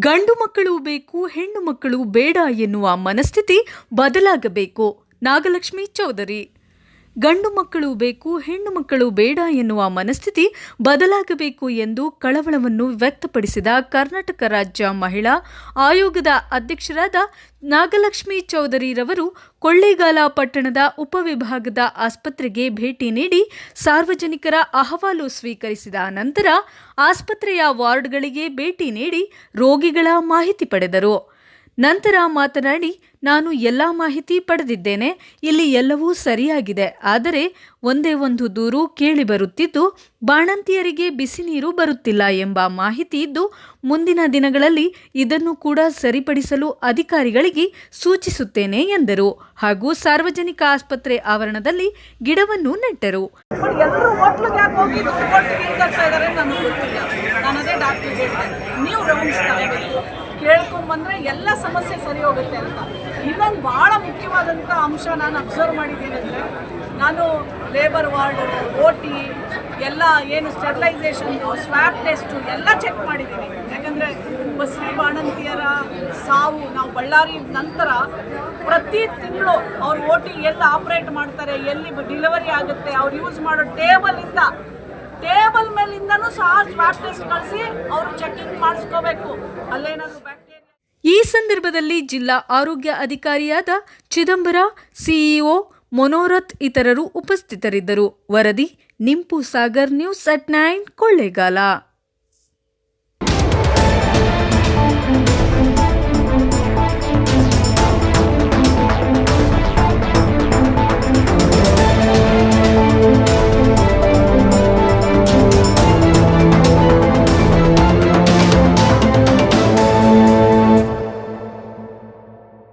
ಗಂಡು ಮಕ್ಕಳು ಬೇಕು ಹೆಣ್ಣು ಮಕ್ಕಳು ಬೇಡ ಎನ್ನುವ ಮನಸ್ಥಿತಿ ಬದಲಾಗಬೇಕು. ನಾಗಲಕ್ಷ್ಮಿ ಚೌಧರಿ. ಗಂಡು ಮಕ್ಕಳು ಬೇಕು, ಹೆಣ್ಣು ಮಕ್ಕಳು ಬೇಡ ಎನ್ನುವ ಮನಸ್ಥಿತಿ ಬದಲಾಗಬೇಕು ಎಂದು ಕಳವಳವನ್ನು ವ್ಯಕ್ತಪಡಿಸಿದ ಕರ್ನಾಟಕ ರಾಜ್ಯ ಮಹಿಳಾ ಆಯೋಗದ ಅಧ್ಯಕ್ಷರಾದ ನಾಗಲಕ್ಷ್ಮಿ ಚೌಧರಿರವರು ಕೊಳ್ಳೇಗಾಲ ಪಟ್ಟಣದ ಉಪವಿಭಾಗದ ಆಸ್ಪತ್ರೆಗೆ ಭೇಟಿ ನೀಡಿ ಸಾರ್ವಜನಿಕರ ಅಹವಾಲು ಸ್ವೀಕರಿಸಿದ ನಂತರ ಆಸ್ಪತ್ರೆಯ ವಾರ್ಡ್ಗಳಿಗೆ ಭೇಟಿ ನೀಡಿ ರೋಗಿಗಳ ಮಾಹಿತಿ ಪಡೆದರು. ನಂತರ ಮಾತನಾಡಿ, ನಾನು ಎಲ್ಲ ಮಾಹಿತಿ ಪಡೆದಿದ್ದೇನೆ, ಇಲ್ಲಿ ಎಲ್ಲವೂ ಸರಿಯಾಗಿದೆ, ಆದರೆ ಒಂದೇ ಒಂದು ದೂರು ಕೇಳಿ ಬರುತ್ತಿದ್ದು, ಬಾಣಂತಿಯರಿಗೆ ಬಿಸಿ ನೀರು ಬರುತ್ತಿಲ್ಲ ಎಂಬ ಮಾಹಿತಿ ಇದ್ದು, ಮುಂದಿನ ದಿನಗಳಲ್ಲಿ ಇದನ್ನು ಕೂಡ ಸರಿಪಡಿಸಲು ಅಧಿಕಾರಿಗಳಿಗೆ ಸೂಚಿಸುತ್ತೇನೆ ಎಂದರು. ಹಾಗೂ ಸಾರ್ವಜನಿಕ ಆಸ್ಪತ್ರೆ ಆವರಣದಲ್ಲಿ ಗಿಡವನ್ನು ನೆಟ್ಟರು. ನೀವು ತಗೋಬೇಕು ಎಲ್ಲ ಸಮಸ್ಯೆ ಸರಿ ಹೋಗುತ್ತೆ ಅಂತ. ಇನ್ನೊಂದು ಭಾಳ ಮುಖ್ಯವಾದಂಥ ಅಂಶ ನಾನು ಅಬ್ಸರ್ವ್ ಮಾಡಿದ್ದೀನಿ ಅಂದರೆ, ನಾನು ಲೇಬರ್ ವಾರ್ಡು ಓ ಟಿ ಎಲ್ಲ ಏನು ಸ್ಟೆರಿಲೈಸೇಷನ್ನು ಸ್ವ್ಯಾಬ್ ಟೆಸ್ಟು ಎಲ್ಲ ಚೆಕ್ ಮಾಡಿದ್ದೀನಿ. ಯಾಕಂದರೆ ಬಸ್ರಿ ಬಾಣಂತಿಯರ ಸಾವು ನಾವು ಬಳ್ಳಾರಿ ನಂತರ ಪ್ರತಿ ತಿಂಗಳು ಅವ್ರು ಓ ಟಿ ಎಲ್ಲಿ ಆಪ್ರೇಟ್ ಮಾಡ್ತಾರೆ, ಎಲ್ಲಿ ಡಿಲಿವರಿ ಆಗುತ್ತೆ, ಅವ್ರು ಯೂಸ್ ಮಾಡೋ ಟೇಬಲಿಂದ ಟೇಬಲ್ ಮೇಲಿಂದನೂ ಸಹ ಸ್ವಾಬ್ ಟೆಸ್ಟ್ ಕಳಿಸಿ, ಅವರು ಚೆಕಿಂಗ್ ಮಾಡಿಸ್ಕೋಬೇಕು. ಅಲ್ಲೇನಾದರೂ ಈ ಸಂದರ್ಭದಲ್ಲಿ ಜಿಲ್ಲಾ ಆರೋಗ್ಯ ಅಧಿಕಾರಿಯಾದ ಚಿದಂಬರ, ಸಿಇಒ ಮೊನೋರಥ್ ಇತರರು ಉಪಸ್ಥಿತರಿದ್ದರು. ವರದಿ, ನಿಂಪು Sagar news at nine Kollegal.